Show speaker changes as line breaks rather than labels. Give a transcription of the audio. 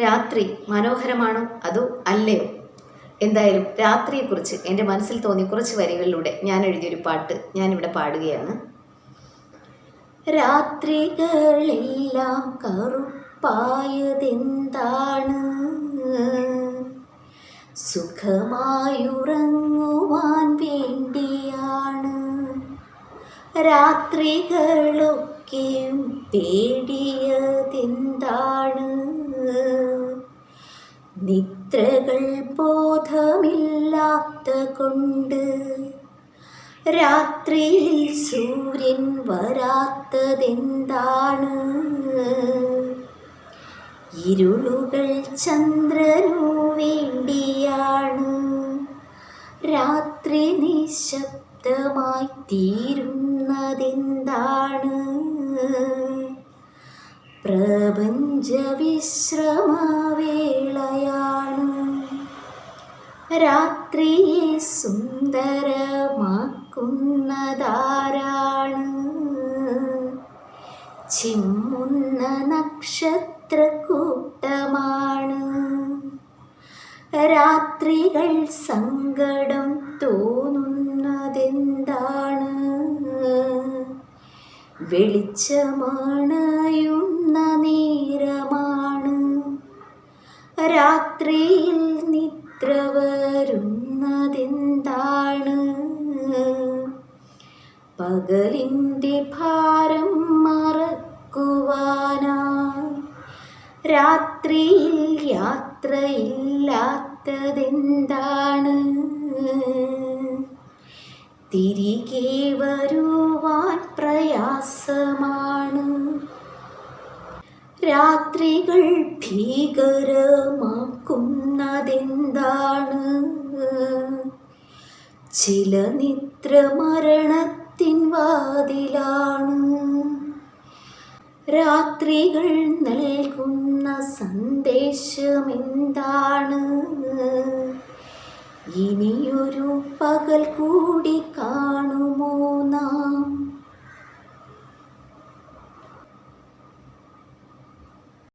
രാത്രി മനോഹരമാണോ അതോ അല്ലയോ? എന്തായാലും രാത്രിയെക്കുറിച്ച് എന്റെ മനസ്സിൽ തോന്നിയ കുറച്ച് വരികളിലൂടെ ഞാൻ എഴുതിയൊരു പാട്ട് ഞാനിവിടെ പാടുകയാണ്. രാത്രികളെല്ലാം കറുപ്പായതെന്താണ്? സുഖമായുറങ്ങുവാൻ വേണ്ടിയാണ്. രാത്രികളൊക്കെയും പേടിയതെന്താണ് നിദ്രകൾ ബോധമില്ലാത്ത കൊണ്ട് രാത്രിയിൽ സൂര്യൻ വരാത്തതെന്താണ്? ഇരുളുകൾ ചന്ദ്രനു വേണ്ടിയാണ്. രാത്രി നിശബ്ദമായി തീരുന്നതെന്താണ്? പ്രപഞ്ച വിശ്രമവേളയാണ് രാത്രിയെ സുന്ദരമാക്കുന്നതാരാണ്? ചിമ്മുന്ന നക്ഷത്രക്കൂട്ടമാണ്. രാത്രികൾ സങ്കടം തോന്നുന്നതെന്താണ്? വെളിച്ചമണയുന്ന നേരമാണ്. രാത്രിയിൽ നിദ്ര വരുന്നതെന്താണ് പകലിന്റെ ഭാരം മറക്കുവാനായി രാത്രിയിൽ യാത്രയില്ലാത്തതെന്താണ്? തിരികെ വരുവാൻ പ്രയാസമാണ്. രാത്രികൾ ഭീകരമാക്കുന്നതെന്താണ് ചില നിദ്ര മരണത്തിൻ വാതിലാണ്. രാത്രികൾ നൽകുന്ന സന്ദേശമെന്താണ്? ഇനിയൊരു പകൽ കൂടി കാണുമോ നാം?